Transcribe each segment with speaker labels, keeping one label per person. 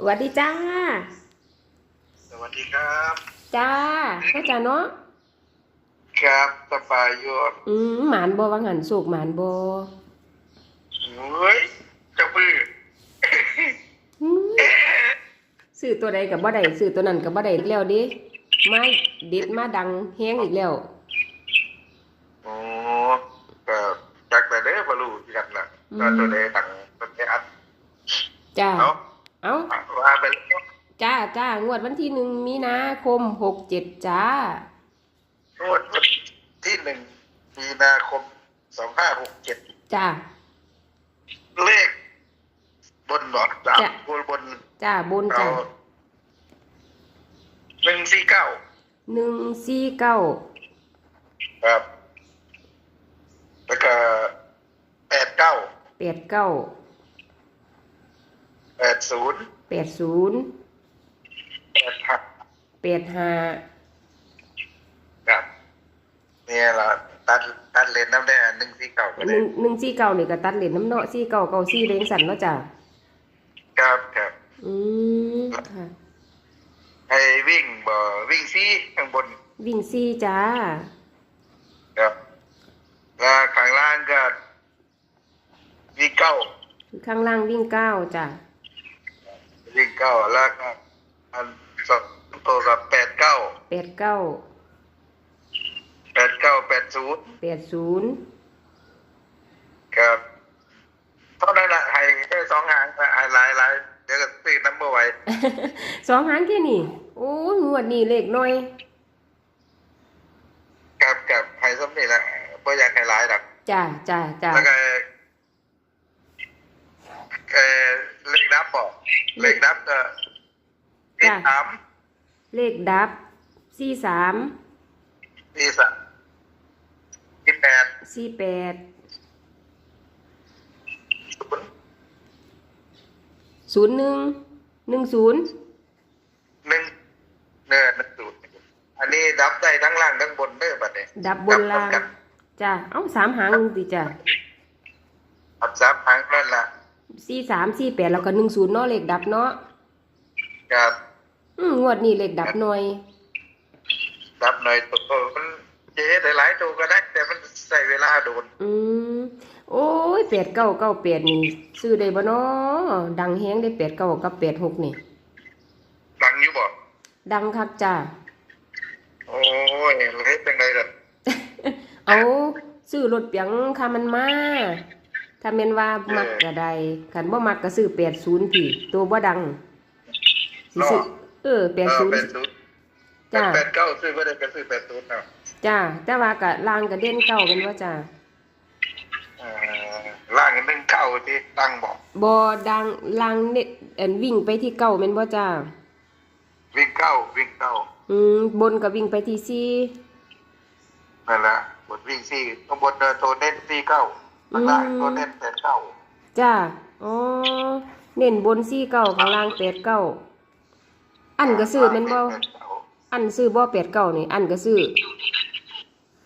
Speaker 1: สวัสดีจ้า
Speaker 2: สวัสดีครับ
Speaker 1: จ้าพ่อจ้าเนาะ
Speaker 2: ครับสบายอยู่
Speaker 1: อืมหมานบ่วังหันสุกหมานบ่
Speaker 2: เฮ้ยเจะมือ
Speaker 1: อืมซื้อตัวใดกับบ่ได้ซื้อตัวนั้นกับบ่ได้อีกแล้วเดิมาเด็ดมาดังแฮงอีกแล้ว
Speaker 2: โอ้ก็จักแต่เด้อบรู้กันล่ะก็ตัวใดตังตัวใดอัด
Speaker 1: จ้า
Speaker 2: เนาะ
Speaker 1: เอ้า
Speaker 2: ว่าไปแล้ว
Speaker 1: จ้าจ้างวดวันที่หนึ่งมีนาคมหกเจ็ดจ้า ง
Speaker 2: วดที่หนึ่งมีนาคมสองห้าหกเจ็ด
Speaker 1: จ้า
Speaker 2: เลข บนบอดสามบนบน
Speaker 1: จ้าบน
Speaker 2: เอา
Speaker 1: จ้า
Speaker 2: หนึ่งสี่เก้า
Speaker 1: หนึ่งสี่เก้า
Speaker 2: ครับ แล้วก็แปดเก้า
Speaker 1: แปดเก้า
Speaker 2: แปดศูนย์
Speaker 1: แปดศูนย์
Speaker 2: แปดห้า
Speaker 1: แปดห้า
Speaker 2: ครับเนี่ยละตัดตัดเลนน้ำได้อันหนึ่งสี่เก้าก็
Speaker 1: ห
Speaker 2: ได้
Speaker 1: นึ่งหนึ่งสี่เก้านี่ก็ตัดเหรียญน้ำเนาะสี่เก้าเก้าสี่เรียงสันเนาะจ้า
Speaker 2: ครับครับ
Speaker 1: อืมค่ะ
Speaker 2: ให้วิ่งบ่วิ่งซี่ข้างบน
Speaker 1: วิ่งซี่จ้า
Speaker 2: ครับแล้วข้างล่างก็วิ่งเก้า
Speaker 1: ข้างล่างวิ่งเก้าจ้า
Speaker 2: วิ่งเก้าแล้วก็อันสอง ตัวกับแปดเก้า
Speaker 1: แปดเก้า
Speaker 2: แปดเก้าแปดศูนย์
Speaker 1: แปดศูนย์
Speaker 2: ครับเท่านั้นแหละให้แค่สองหางให้หลายหลายเดี๋ยวก็ตีน้ำเบอร์ไว้
Speaker 1: สองหางแค่นี้โอ้ยงวดนี้เลขน้อย
Speaker 2: ครับครับให้สมนี่แหละไม่อยากให้หลายหรอก
Speaker 1: จ้าจ้าจ้า
Speaker 2: แล้วก็เออเลขนับบอกเลขนับก็ที่สาม
Speaker 1: เลขดับสี่สาม
Speaker 2: ที่สามที่แปด
Speaker 1: สี่แปด
Speaker 2: ศูนย์
Speaker 1: ศูนย์หนึ่งหนึ่งศูนย์
Speaker 2: หนึ่งเนื้อหนึ่งศูนย์อันนี้นับได้ทั้งล่างทั้งบนเนื้อบัดเนี่ย
Speaker 1: ดับบนล่าง
Speaker 2: กัน
Speaker 1: จ้าเอ้าสามหางติจ้า
Speaker 2: อับสามครั้งนั่นละ
Speaker 1: สี่สามสี่แปดแล้วก็หนึ่งศูนย์เนาะเลขดับเนาะ
Speaker 2: ครับ
Speaker 1: อืมงวดนี้เลขดับหน่อย
Speaker 2: นับหน่อยตัวมันเจ๊ได้หลายตัวก็ได้ แต่มันใส่เวลาโดน
Speaker 1: อืมโอ้ยแปดเก้าเก้าแปดนี่ซื้อได้บ่เนาะดังแฮงได้แปดเก้ากับแปดหกนี่
Speaker 2: ดังอยู่บ่
Speaker 1: ดังคักจ้า
Speaker 2: โอ้ยเฮ็ดจังไดกัน
Speaker 1: เอาซื้อรถเปียงค่ะมันมาถ้าแม่นว่ามักก็ได้คันบ่มักก็ซื้อ80พี่ตัวบ่ดังสิซื้อ เออ
Speaker 2: เออแปด
Speaker 1: 80
Speaker 2: ศูนย์
Speaker 1: จ้า
Speaker 2: แปดเก้าซื้อก็ได้ก็ซื้อแปดศูนย์เอา
Speaker 1: จ้าแต่ว่าก็ลางก็เด่นเก้าเป็นว่าจ้า
Speaker 2: เอ่อล่างหนึ่งเก้าที่ตั้งบอก
Speaker 1: บ่ดังลางเน็ตเอ็นวิ่งไปที่เก้าแม่นบ่จ้า
Speaker 2: วิ่งเก้าวิ่งเก้า
Speaker 1: อืมบนก็วิ่งไปที่สี่
Speaker 2: นั่นแหละบนวิ่งสี่ข้างบนเดินตัวเน้นสี่เก้าข้างล่างตัวเน้นแปดเก้า
Speaker 1: จ้าอ๋อเน้นบนสี่เก้าข้างล่างแปดเก้า อันก็ซื้อแม่นบ่
Speaker 2: แปดเก้า
Speaker 1: อันซื้อบ่แปดเก้านี่ อันก็ซื้อ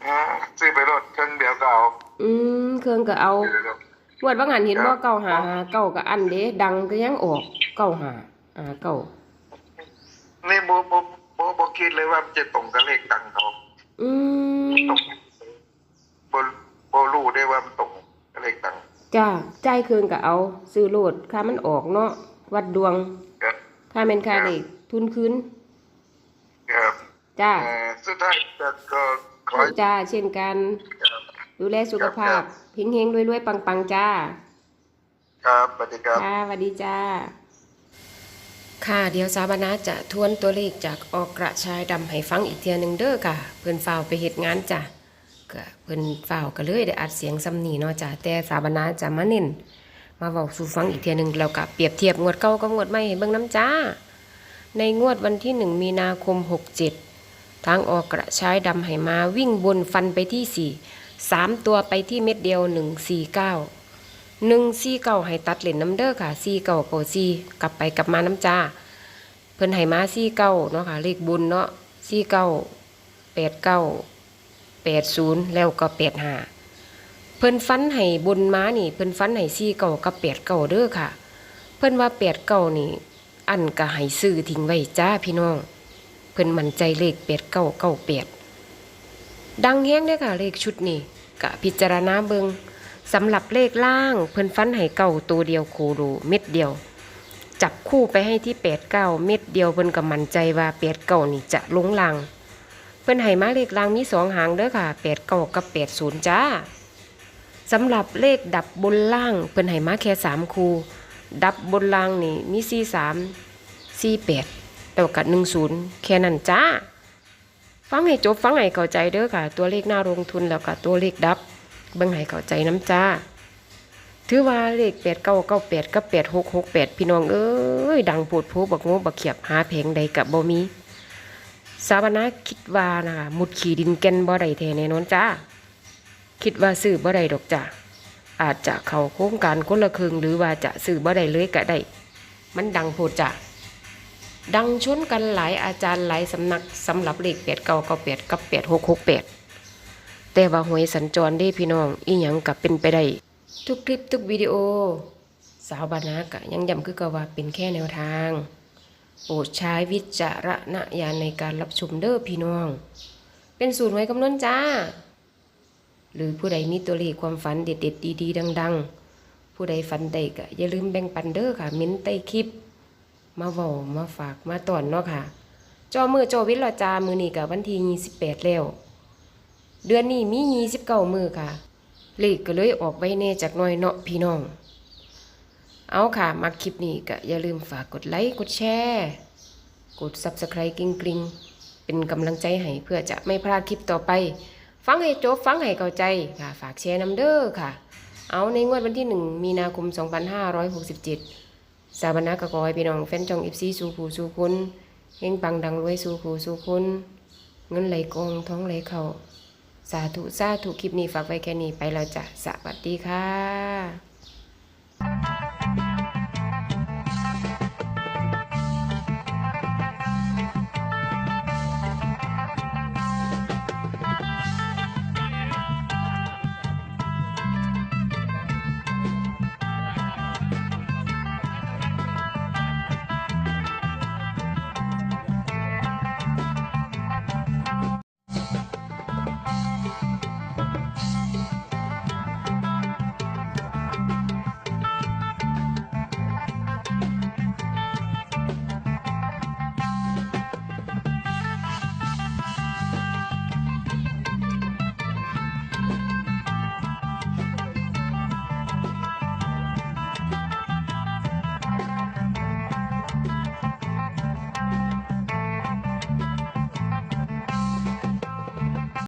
Speaker 2: อ่าซื้อไปรถเครื่องเดียวก็เอา
Speaker 1: อืมเครื่องก็เอา
Speaker 2: เดี๋ยวเดี๋ยว
Speaker 1: งวดว่างันเห็นว่าเก้าหาหาเก้ากับอันเด้ดังก็ยังออกเก้าหาหาเก้า
Speaker 2: นี่โบโบโบโบคิดเลยว่ามันจะตรงกับเลขตังค์เขา
Speaker 1: อืม
Speaker 2: ตรงโบโบรู้ได้ว่ามันตรงกับเลขตังค์
Speaker 1: จ้าใจายเครื่องก็เอา ซื้อโลดค่ามันออกเนาะวัดดวง
Speaker 2: ครับ
Speaker 1: ค่าเป็นค่าเด็ก ทุนคืน
Speaker 2: ครับ
Speaker 1: จ้า
Speaker 2: เอ่อสุดท้ายก็ก็ขอให้
Speaker 1: จ้าเช่นกัน ดูแลสุขภาพเฮงๆรวยๆ ปังๆ จ้า
Speaker 2: ครับสวัสดีครับ
Speaker 1: ค่ะสวัสดีจ้า ค่ะ เดี๋ยวสาบานาจะทวนตัวเลขจากออกกระชายดำให้ฟังอีกเทียหนึงเด้อค่ะ เพิ่นฝ้าวไปเหตุงานจ้ะก็เพิ่นฝ้าวก็เลยได้อัดเสียงซ้ำนี่เนาะจ้ะแต่สาบานาจะมาเน้นมาเว้าสู่ฟังอีกเทียหนึงแล้วก็เปรียบเทียบงวดเก่ากับงวดใหม่ให้เบิ่งน้ำจ้า ในงวดวันที่1มีนาคม 67 ทางออกกระชายดำให้มาวิ่งบนฟันไปที่ 4 3 ตัวไปที่เม็ดเดียว 149หนึ่งสี่เก้าให้ตัดเหรียญน้ำเด้อค่ะสี่เก้าเก้าสี่กลับไปกลับมาน้ำจ้า เพิ่นให้มาสี่เก้าเนาะค่ะเลขบุญเนาะสี่เก้าแปดเก้าแปดศูนย์แล้วก็แปดห้าเพิ่นฟันให้บุญมานี่ เพิ่นฟันให้สี่เก้ากับแปดเก้าเด้อค่ะ เพิ่นว่าแปดเก้านี่ อันก็ให้ซื้อทิ้งไว้จ้าพี่น้อง เพิ่นมั่นใจเลขเป็ดเก้าเก้าเป็ดดังแฮงเด้อค่ะเลขชุดนี้ก็พิจารณาเบิงสำหรับเลขล่าง เพิ่นฟันให้เก้าตัวเดียวโคโลเม็ดเดียว จับคู่ไปให้ที่แปดเก้าเม็ดเดียวเพิ่นก็มั่นใจว่าแปดเก้านี่จะลงล่างเพิ่นให้มาเลขล่างมีสองหางเด้อค่ะแปดเก้ากับแปดศูนย์จ้าสำหรับเลขดับบนล่าง เพิ่นให้มาแค่สามคู่ ดับบนล่างนี่มีสี่สามสี่แปดแล้วกับหนึ่งศูนย์แค่นั้นจ้า ฟังให้จบฟังให้เข้าใจเด้อค่ะ ตัวเลขหน้าลงทุนแล้วก็ตัวเลขดับเบิ่งให้เข้าใจน้ำจ้า ถือว่าเลขแปดเก้าเก้าแปดกับแปดหกหกแปดพี่น้องเอ้ยดังโปวดโพบักโงบักเขียบหาเพลงใดกับบ่มีสาวนาคิดว่านะคะมุดขี่ดินแกนบ่ได้แท้แน่นอนจ้า คิดว่าซื้อบ่ได้ดอกจ้า อาจจะเข้าโครงการคนละครึ่งหรือว่าจะซื้อบ่ได้เลยก็ได้ มันดังโพดจ้ะดังชนกันหลายอาจารย์หลายสำนักสำหรับเลขแปดเก้าเก้าแปดกับแปดหกหกแปดแต่ว่าหวยสัญจรได้พี่น้องอีหยังกับเป็นไปได้ทุกคลิปทุกวิดีโอ สาวบานากะยังย้ำคือกาว่าเป็นแค่แนวทางโปรดใช้วิจารณญาณในการรับชมเด้อพี่น้อง เป็นสูตรไว้กำนวนจ้า หรือผู้ใดมีตัวเลขความฝันเด็ดๆดีๆดัง ๆ ผู้ใดฝันใดก็อย่าลืมแบ่งปันเด้อค่ะเม้นใต้คลิป มาเว้ามาฝากมาตอนเนาะค่ะจอมือจอวิทย์ละจามือนี้กับวันที่28แล้ว เดือนนี้มี29มือค่ะ เลขก็เลยออกไว้แน่จากหน้อยเนาะพี่น้อง เอาค่ะมาคลิปนี้ก็อย่าลืมฝากกดไลค์กดแชร์กด Subscribe กริ๊งกริงเป็นกำลังใจให้เพื่อจะไม่พลาดคลิปต่อไป ฟังให้จบฟังให้เข้าใจค่ะ ฝากแชร์นำเด้อค่ะ เอาในงวดวันที่ 1 มีนาคม 2567 สาบานากะกอยพี่น้องแฟนจองอิฟซีสู่ผู้สู่คุณเฮงปังดังรวยสู่ผู้สู่คุณเงินไหลกองท้องไหลเข่าสาธุสาธุคลิปนี้ฝากไว้แค่นี้ไปแล้วจ้ะสวัสดีค่ะ